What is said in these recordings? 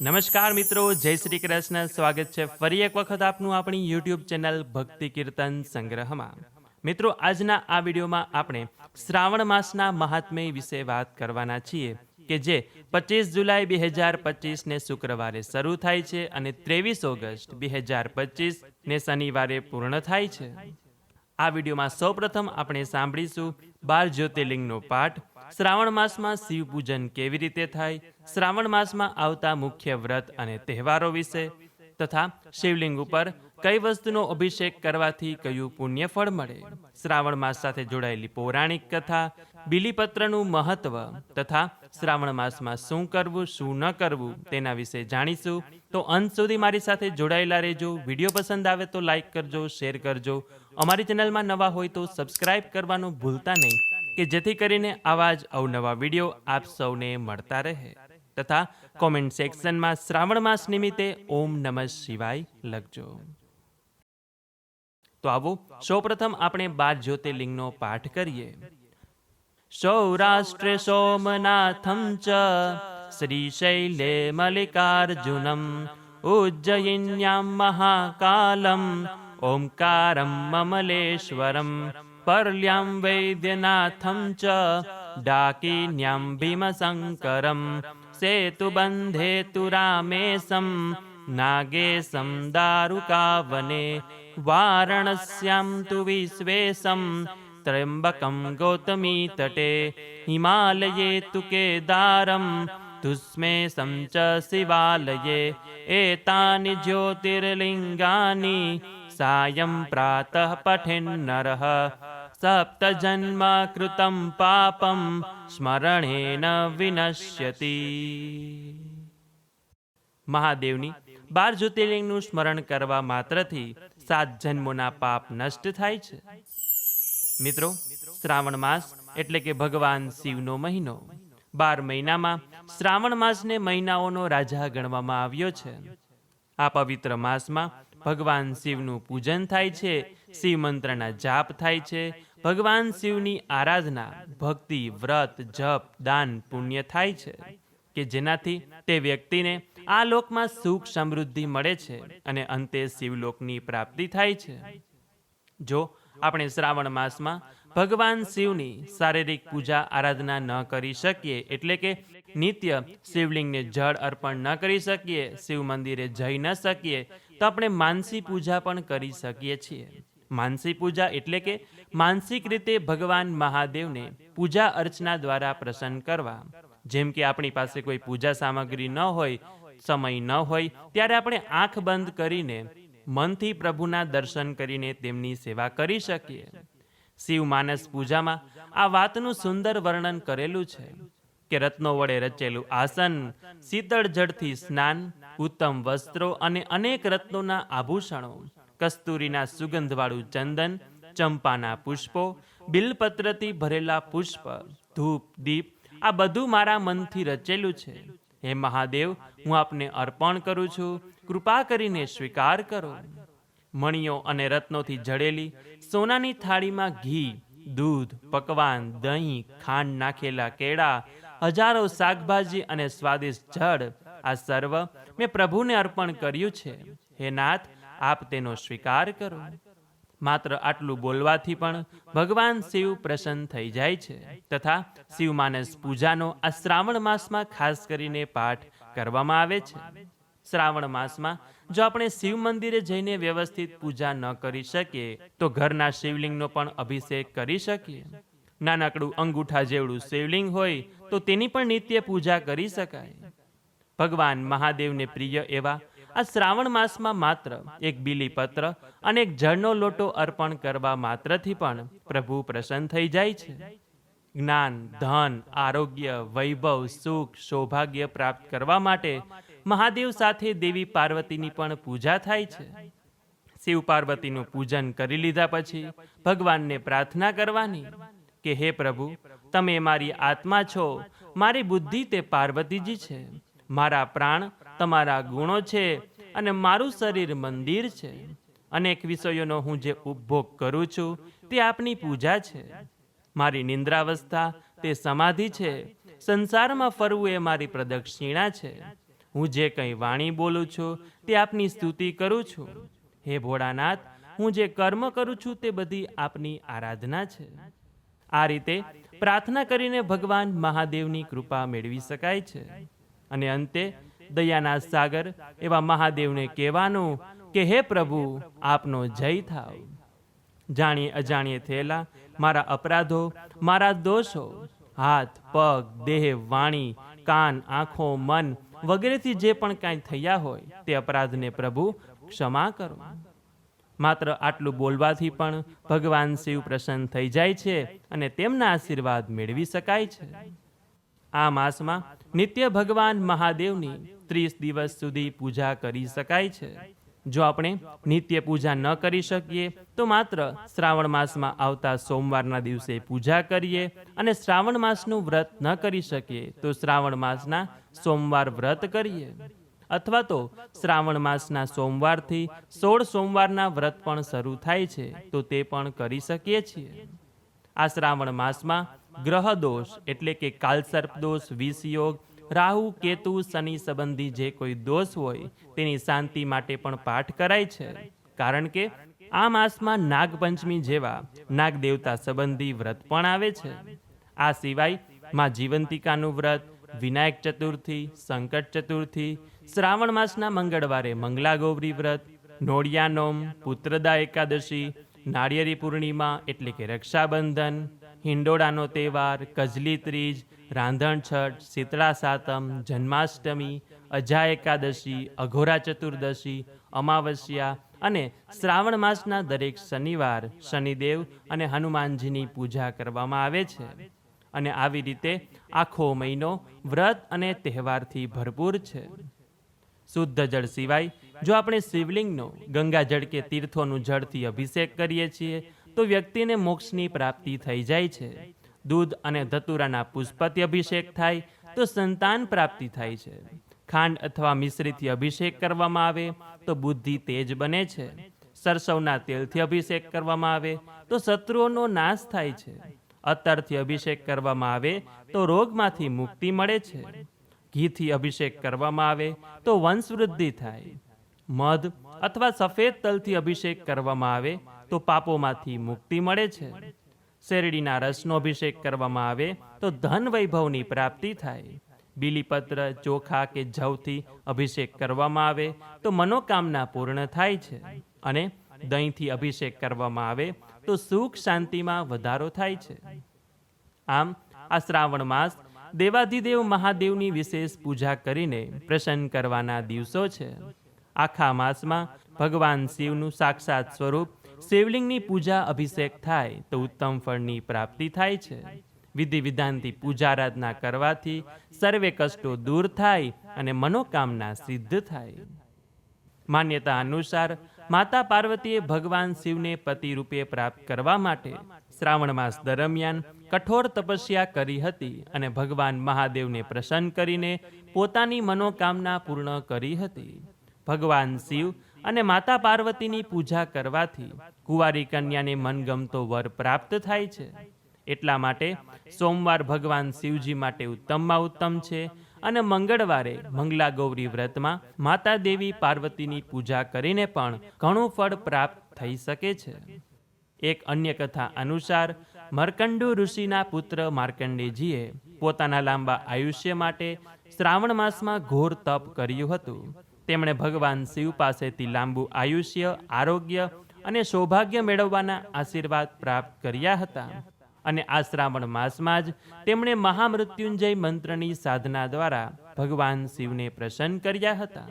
નમસ્કાર મિત્રો, જય શ્રી કૃષ્ણ. સ્વાગત છે ફરી એક વખત આપનું આપણી યુટ્યુબ ચેનલ ભક્તિ કીર્તન સંગ્રહમાં. મિત્રો, આજના આ વિડીયોમાં આપણે શ્રાવણ માસના મહાત્મ્ય વિશે વાત કરવાના છીએ, કે જે પચીસ જુલાઈ બે હજાર પચીસને શુક્રવારે શરૂ થાય છે અને ત્રેવીસ ઓગસ્ટ બે હજાર પચીસને શનિવારે પૂર્ણ થાય છે. આ વિડીયોમાં સૌપ્રથમ આપણે સાંભળીશું બાર જ્યોતિર્લિંગનો પાઠ, શ્રાવણ માસમાં શિવ પૂજન કેવી રીતે થાય શ્રાવણ માસમાં આવતા મુખ્ય વ્રત અને તહેવારો વિશે તથા શિવલિંગ ઉપર કઈ વસ્તુનો અભિષેક કરવાથી કયું પુણ્ય ફળ મળે? શ્રાવણ માસ સાથે જોડાયેલી પૌરાણિક કથા, બિલીપત્રનું મહત્વ તથા શ્રાવણ માસમાં શું કરવું, શું ન કરવું તેના વિશે જાણીશું. તો અંત સુધી મારી સાથે જોડાયેલા રહેજો. વીડિયો પસંદ આવે તો લાઈક કરજો, શેર કરજો. અમારી ચેનલમાં નવા હોય તો સબસ્ક્રાઇબ કરવાનું ભૂલતા નહીં, કે જેથી કરીને આવા જ અવનવા વીડિયો આપ સૌને મળતા રહે. તથા કોમેન્ટ સેક્શનમાં શ્રાવણ માસ નિમિત્તે ઓમ નમઃ શિવાય લખજો. તો આવો, સૌપ્રથમ આપણે બાર જ્યોતિર્લિંગનો પાઠ કરીએ. સૌરાષ્ટ્રે સોમનાથમ ચ, શ્રીશૈલે મલ્લિકાર્જુનમ, ઉજ્જયિન્યામ મહાકાલમ, ઓમકારમ મમલેશ્વરમ, પરલ્યામ વૈદ્યનાથમ ચ, ડાકીન્યામ ભીમશંકરમ भीमशङ्करं सेतुबन्धे तु रामेशं नागेशं दारुकावने वारणस्यां तु विश्वेशं त्र्यम्बकं गौतमीतटे हिमालये तु केदारं तुस्मेशं च शिवालये एतानि ज्योतिर्लिङ्गानि सायं प्रातः पठेन्नरः સપ્તજન્મ કૃતમ પાપમ સ્મરણેન વિનશ્યતિ મહાદેવની બાર જ્યોતિર્લિંગનું સ્મરણ કરવા માત્રથી સાત જન્મોના પાપ નષ્ટ થાય છે. મિત્રો, શ્રાવણ માસ એટલે કે ભગવાન શિવનો મહિનો. બાર મહિનામાં શ્રાવણ માસને મહિનાઓનો રાજા ગણવામાં આવ્યો છે. આ પવિત્ર માસમાં ભગવાન શિવનું પૂજન થાય છે, શિવ મંત્રના જાપ થાય છે ભગવાન શિવની આરાધના, ભક્તિ, વ્રત, જપ, દાન પુણ્ય થાય છે કે જેનાથી તે વ્યક્તિને આ લોકમાં સુખ સમૃદ્ધિ મળે છે અને અંતે શિવલોકની પ્રાપ્તિ થાય છે. જો આપણે શ્રાવણ માસમાં ભગવાન શિવની શારીરિક પૂજા આરાધના ન કરી શકીએ, એટલે કે નિત્ય શિવલિંગને જળ અર્પણ ન કરી શકીએ, શિવ મંદિરે જઈ ન શકીએ, તો આપણે માનસી પૂજા પણ કરી શકીએ છીએ. માનસી પૂજા એટલે કે માનસિક રીતે ભગવાન મહાદેવને પૂજા અર્ચના દ્વારા પ્રસન્ન કરવા. જેમ કે આપણી પાસે કોઈ પૂજા સામગ્રી ન હોય, સમય ન હોય, ત્યારે આપણે આંખ બંધ કરીને મનથી પ્રભુના દર્શન કરીને તેમની સેવા કરી શકીએ. શિવ માનસ પૂજામાં આ વાતનું સુંદર વર્ણન કરેલું છે કે રત્નો વડે રચેલું આસન, શીતળ જળથી સ્નાન, ઉત્તમ વસ્ત્રો અને અનેક રત્નોના આભૂષણો, કસ્તુરીના સુગંધવાળું ચંદન ચંપાના પુષ્પો, બિલપત્રથી ભરેલા પુષ્પ, ધૂપ, દીપ, આ બધું મારા મનથી રચેલું છે. હે મહાદેવ, હું આપને અર્પણ કરું છું. કૃપા કરીને સ્વીકાર કરો. મણીઓ અને રત્નોથી જડેલી, સોનાની થાળીમાં ઘી, દૂધ, પકવાન, દહીં, ખાંડ નાખેલા કેળા, હજારો શાકભાજી અને સ્વાદિષ્ટ જળ, આ સર્વ મેં પ્રભુને અર્પણ કર્યું છે. હે નાથ, આપ તેનો સ્વીકાર કરો. માત્ર આટલું બોલવાથી પણ ભગવાન શિવ પ્રસન્ન થઈ જાય છે તથા શિવ માનસ પૂજાનો આ શ્રાવણ માસમાં ખાસ કરીને પાઠ કરવામાં આવે છે. શ્રાવણ માસમાં જો આપણે શિવ મંદિરે જઈને વ્યવસ્થિત પૂજા ન કરી શકીએ, તો ઘરના શિવલિંગનો પણ અભિષેક કરી શકીએ. નાનકડું અંગૂઠા જેવડું શિવલિંગ હોય, તો તેની પણ નિત્ય પૂજા કરી શકાય. ભગવાન મહાદેવને પ્રિય એવા આ શ્રાવણ માસમાં માત્ર એક બીલીપત્ર અને એક જળનો લોટો અર્પણ કરવા માત્રથી પણ પ્રભુ પ્રસન્ન થઈ જાય છે. જ્ઞાન, ધન, આરોગ્ય, વૈભવ, સુખ, સૌભાગ્ય પ્રાપ્ત કરવા માટે મહાદેવ સાથે દેવી પાર્વતીની પણ પૂજા થાય છે. શિવ પાર્વતીનું પૂજન કરી લીધા પછી ભગવાનને પ્રાર્થના કરવાની કે, હે પ્રભુ, તમે મારી આત્મા છો. મારી બુદ્ધિ તે પાર્વતીજી છે. મારા પ્રાણ તમારા ગુણો છે અને મારું શરીર મંદિર છે. અનેક વિષયોનો હું જે ઉપભોગ કરું છું, તે આપની પૂજા છે. મારી નિંદ્રાવસ્થા તે સમાધિ છે. સંસારમાં ફરવું એ મારી પ્રદક્ષિણા છે. હું જે કંઈ વાણી બોલું છું, તે આપની સ્તુતિ કરું છું. હે ભોળાનાથ, હું જે કર્મ કરું છું, તે બધી આપની આરાધના છે. આ રીતે પ્રાર્થના કરીને ભગવાન મહાદેવની કૃપા મેળવી શકાય છે. અને અંતે દયાના સાગર એવા મહાદેવને કહેવાનું કે હે પ્રભુ, આપનો જય થાવ. જાણીએ અજાણીએ થયેલા મારા અપરાધો, મારા દોષો, હાથ, પગ, દેહ, વાણી, કાન, આંખો, મન વગેરેથી જે પણ કાંઈ થયા હોય તે અપરાધને પ્રભુ ક્ષમા કરો. માત્ર આટલું બોલવાથી પણ ભગવાન શિવ પ્રસન્ન થઈ જાય છે અને તેમના આશીર્વાદ મેળવી શકાય છે. આ માસમાં નિત્ય ભગવાન મહાદેવની ત્રીસ દિવસ સુધી પૂજા કરી શકાય છે. જો આપણે નિત્ય પૂજા ન કરી શકીએ, તો માત્ર શ્રાવણ માસમાં આવતા સોમવારના દિવસે પૂજા કરીએ અને શ્રાવણ માસનું વ્રત ન કરી શકીએ, તો શ્રાવણ માસના સોમવાર વ્રત કરીએ. અથવા તો શ્રાવણ માસના સોમવારથી સોળ સોમવારના વ્રત પણ શરૂ થાય છે, તો તે પણ કરી શકીએ છીએ. આ શ્રાવણ માસમાં ગ્રહ દોષ એટલે કે કાલસર્પ દોષ, વિષયોગ, રાહુ, કેતુ, શનિ સંબંધી જે કોઈ દોષ હોય, તેની શાંતિ માટે પણ પાઠ કરાય છે. કારણ કે આ માસમાં નાગપંચમી જેવા નાગ સંબંધી વ્રત પણ આવે છે. આ સિવાયમાં જીવંતિકાનું વ્રત, વિનાયક ચતુર્થી, સંકટ ચતુર્થી, શ્રાવણ માસના મંગળવારે મંગલા ગૌરી વ્રત નોળિયા નોમ પુત્રદા એકાદશી, નાળિયેરી પૂર્ણિમા એટલે કે રક્ષાબંધન હિંડોળાનો તહેવાર, કજલી ત્રીજ, રાંધણ છઠ, શીતળા સાતમ, જન્માષ્ટમી અજા એકાદશી, અઘોરા ચતુર્દશી, અમાવસ્યા અને શ્રાવણ માસના દરેક શનિવાર, શનિદેવ અને હનુમાનજીની પૂજા કરવામાં આવે છે. અને આવી રીતે આખો મહિનો વ્રત અને તહેવારથી ભરપૂર છે. શુદ્ધ જળ સિવાય જો આપણે શિવલિંગનો, ગંગાજળ કે તીર્થોનું જળથી અભિષેક કરીએ છીએ તો વ્યક્તિને મોક્ષની પ્રાપ્તિ થઈ જાય છે. દૂધ અને ધતુરાના પુષ્પથી અભિષેક થાય તો સંતાન પ્રાપ્તિ થાય છે. ખાંડ અથવા મિશ્રીથી અભિષેક કરવામાં આવે તો બુદ્ધિ તેજ બને છે. સરસવના તેલથી અભિષેક કરવામાં આવે તો શત્રુઓનો નાશ થાય છે. અત્તરથી અભિષેક કરવામાં આવે તો રોગમાંથી મુક્તિ મળે છે. ઘીથી અભિષેક કરવામાં આવે તો વંશવૃદ્ધિ થાય. મધ અથવા સફેદ તલથી અભિષેક કરવામાં આવે તો પાપોમાંથી મુક્તિ મળે છે. શેરડીના રસનો અભિષેક કરવામાં આવે તો ધન વૈભવની પ્રાપ્તિ થાય. બીલીપત્ર, ચોખા કે જવથી અભિષેક કરવામાં આવે તો મનોકામના પૂર્ણ થાય છે અને દહીંથી અભિષેક કરવામાં આવે તો સુખ શાંતિમાં વધારો થાય છે. આમ, આ શ્રાવણ માસ દેવાધિદેવ મહાદેવની વિશેષ પૂજા કરીને પ્રસન્ન કરવાના દિવસો છે. આખા માસમાં ભગવાન શિવનું સાક્ષાત સ્વરૂપ શિવલિંગની પૂજા અભિષેક થાય તો ઉત્તમ ફળની પ્રાપ્તિ થાય છે. વિધિ વિધાનથી પૂજા આરાધના કરવાથી સર્વે કષ્ટો દૂર થાય અને મનોકામના સિદ્ધ થાય. માન્યતા અનુસાર માતા પાર્વતીએ ભગવાન શિવને પતિ રૂપે પ્રાપ્ત કરવા માટે શ્રાવણ માસ દરમિયાન કઠોર તપસ્યા કરી હતી અને ભગવાન મહાદેવને પ્રસન્ન કરીને પોતાની મનોકામના પૂર્ણ કરી હતી. ભગવાન શિવ અને માતા પાર્વતીની પૂજા કરવાથી કુંવારી કન્યાને મનગમતો વર પ્રાપ્ત થાય છે. એટલા માટે સોમવાર ભગવાન શિવજી માટે ઉત્તમમાં ઉત્તમ છે અને મંગળવારે મંગલા ગૌરી વ્રતમાં માતા દેવી પાર્વતીની પૂજા કરીને પણ ઘણું ફળ પ્રાપ્ત થઈ શકે છે. એક અન્ય કથા અનુસાર, મર્કંડુ ઋષિના પુત્ર માર્કંડેજીએ પોતાના લાંબા આયુષ્ય માટે શ્રાવણ માસમાં ઘોર તપ કર્યું હતું. તેમણે ભગવાન શિવ પાસેથી લાંબુ આયુષ્ય, આરોગ્ય અને સૌભાગ્ય મેળવવાના આશીર્વાદ પ્રાપ્ત કર્યા હતા. અને આ શ્રાવણ માસમાં જ તેમણે મહામૃત્યુંજય મંત્રની સાધના દ્વારા ભગવાન શિવને પ્રસન્ન કર્યા હતા.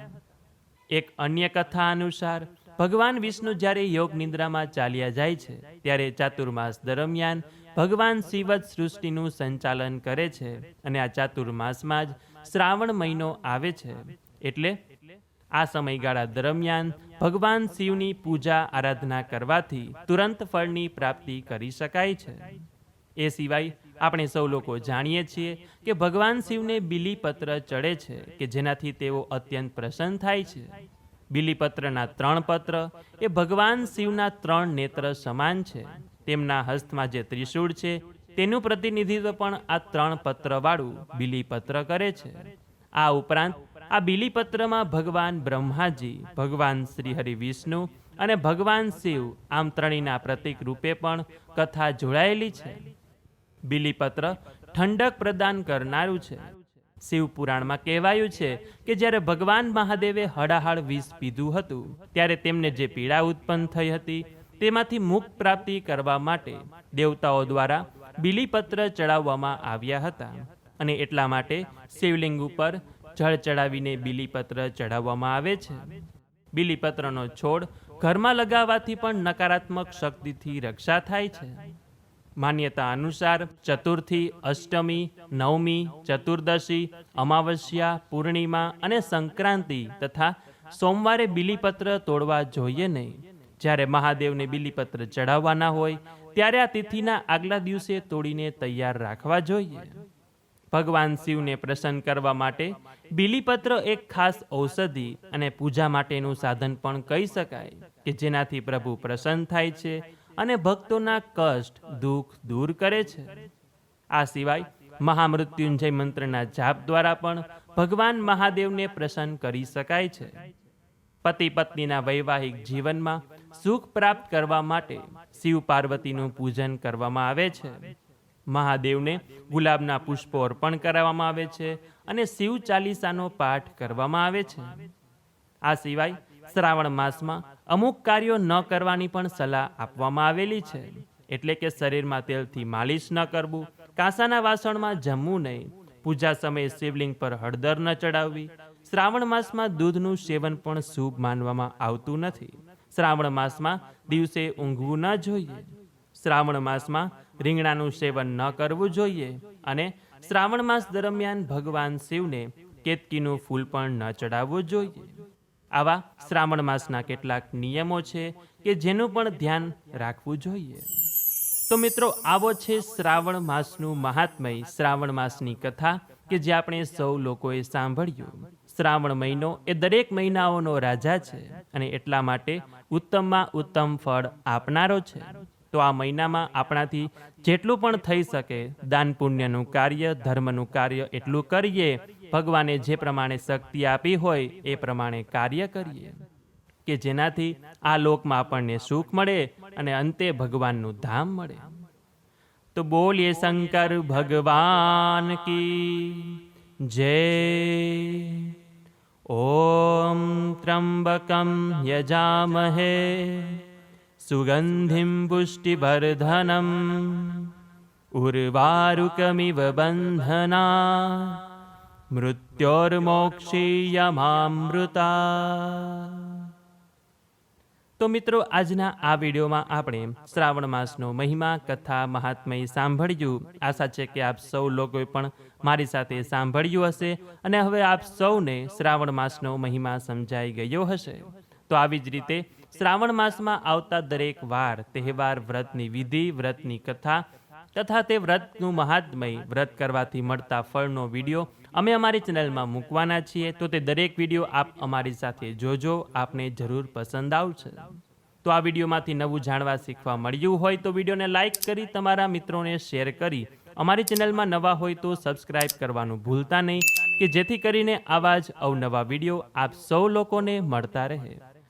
એક અન્ય કથા અનુસાર, ભગવાન વિષ્ણુ જ્યારે યોગ નિદ્રામાં ચાલ્યા જાય છે, ત્યારે ચાતુર્માસ દરમિયાન ભગવાન શિવ જ સૃષ્ટિનું સંચાલન કરે છે અને આ ચાતુર્માસમાં જ શ્રાવણ મહિનો આવે છે. એટલે આ સમયગાળા દરમિયાન ભગવાન શિવની પૂજા આરાધના કરવાથી તુરંત ફળની પ્રાપ્તિ કરી શકાય છે. એ સિવાય આપણે સૌ લોકો જાણીએ છીએ કે ભગવાન શિવને બિલીપત્ર ચડે છે કે જેનાથી તેઓ અત્યંત પ્રસન્ન થાય છે. બિલીપત્રના ત્રણ પત્ર એ ભગવાન શિવના ત્રણ નેત્ર સમાન છે. તેમના હસ્તમાં જે ત્રિશૂળ છે, તેનું પ્રતિનિધિત્વ પણ આ ત્રણ પત્રવાળું બિલીપત્ર કરે છે. આ ઉપરાંત આ બિલીપત્રમાં ભગવાન બ્રહ્માજી, ભગવાન શ્રી હરિ વિષ્ણુ અને ભગવાન શિવ આમ ત્રણેયના પ્રતીક રૂપે પણ કથા જોડાયેલી છે. બિલીપત્ર ઠંડક પ્રદાન કરનારું છે. શિવ પુરાણમાં કહેવાયું છે કે જ્યારે ભગવાન મહાદેવે હડાહડ વિષ પીધું હતું, ત્યારે તેમને જે પીડા ઉત્પન્ન થઈ હતી, તેમાંથી મુક્ત પ્રાપ્તિ કરવા માટે દેવતાઓ દ્વારા બિલીપત્ર ચડાવવામાં આવ્યા હતા અને એટલા માટે શિવલિંગ ઉપર જળ ચડાવીને બિલીપત્ર ચડાવવામાં આવે છે. બિલીપત્રનો છોડ ઘરમાં લગાવવાથી પણ નકારાત્મક શક્તિથી રક્ષા થાય છે. માન્યતા અનુસાર ચતુર્થી, અષ્ટમી, નવમી, ચતુર્દશી, અમાવસ્યા, પૂર્ણિમા અને સંક્રાંતિ તથા સોમવારે બિલીપત્ર તોડવા જોઈએ નહીં. જ્યારે મહાદેવને બિલીપત્ર ચડાવવાના હોય, ત્યારે આ તિથિના આગલા દિવસે તોડીને તૈયાર રાખવા જોઈએ. ભગવાન શિવને પ્રસન્ન કરવા માટે બિલીપત્ર એક ખાસ ઔષધિ અને પૂજા માટેનું સાધન પણ કહી શકાય કે જેનાથી પ્રભુ પ્રસન્ન થાય છે અને ભક્તોના કષ્ટ, દુઃખ દૂર કરે છે. આ સિવાય મહામૃત્યુંજય મંત્રના જાપ દ્વારા પણ ભગવાન મહાદેવને પ્રસન્ન કરી શકાય છે. પતિ પત્નીના વૈવાહિક જીવનમાં સુખ પ્રાપ્ત કરવા માટે શિવ પાર્વતીનું પૂજન કરવામાં આવે છે. મહાદેવને ગુલાબના પુષ્પો અર્પણ કરાવવામાં આવે છે અને શિવ ચાલીસાનો પાઠ કરવામાં આવે છે. આ સિવાય શ્રાવણ માસમાં અમુક કાર્યો ન કરવાની પણ સલાહ આપવામાં આવેલી છે. એટલે કે શરીરમાં તેલથી માલિશ ન કરવું, કાંસાના વાસણમાં જમવું નહીં, પૂજા સમયે શિવલિંગ પર હળદર ન ચડાવવી. શ્રાવણ માસમાં દૂધનું સેવન પણ શુભ માનવામાં આવતું નથી. શ્રાવણ માસમાં દિવસે ઊંઘવું ન જોઈએ. શ્રાવણ માસમાં રીંગણાનું સેવન ન કરવું જોઈએ અને શ્રાવણ માસ દરમિયાન ભગવાન શિવને કેતકીનું ફૂલ પણ ન ચડાવવું જોઈએ. આવા શ્રાવણ માસના કેટલાક નિયમો છે કે જેનું પણ ધ્યાન રાખવું જોઈએ. તો મિત્રો, આવો છે શ્રાવણ માસનું મહાત્મય શ્રાવણ માસની કથા કે જે આપણે સૌ લોકોએ સાંભળ્યું. શ્રાવણ મહિનો એ દરેક મહિનાઓનો રાજા છે અને એટલા માટે ઉત્તમમાં ઉત્તમ ફળ આપનારો છે. તો આ મહિનામાં આપણાથી જેટલું પણ થઈ શકે, દાન પુણ્યનું કાર્ય, ધર્મનું કાર્ય એટલું કરીએ, ભગવાને જે પ્રમાણે શક્તિ આપી હોય એ પ્રમાણે કાર્ય કરીએ. કે જેનાથી આ લોકમાં આપણને સુખ મળે અને અંતે ભગવાનનું ધામ મળે. તો બોલીએ શંકર ભગવાન કી જય. ઓમ ત્રંબકમ યજામહે. સુગંધિમ પુષ્ટિવર્ધનમ उर्वारुकमिव બંધના મૃત્યોર્મોક્ષીયમામૃતા તો મિત્રો આજના આ વિડીયોમાં આપણે શ્રાવણ માસનો મહિમા કથા મહાત્મય સાંભળ્યું આશા છે કે આપ સૌ લોકોએ પણ મારી સાથે સાંભળ્યું હશે અને હવે આપ સૌને શ્રાવણ માસનો મહિમા સમજાઈ ગયો હશે તો આવી જ રીતે શ્રાવણ માસમાં આવતા દરેક વાર, તહેવાર, વ્રતની વિધિ, વ્રતની કથા તથા તે વ્રતનું મહાત્મય વ્રત કરવાથી મળતા ફળનો વીડિયો અમે અમારી ચેનલમાં મૂકવાના છીએ. તો તે દરેક વીડિયો આપ અમારી સાથે જોજો, આપને જરૂર પસંદ આવશે. તો આ વિડીયોમાંથી નવું જાણવા શીખવા મળ્યું હોય તો વિડીયોને લાઇક કરી, તમારા મિત્રોને શેર કરી. અમારી ચેનલમાં નવા હોય તો સબસ્ક્રાઇબ કરવાનું ભૂલતા નહીં કે જેથી કરીને આવા જ અવનવા વીડિયો આપ સૌ લોકોને મળતા રહે.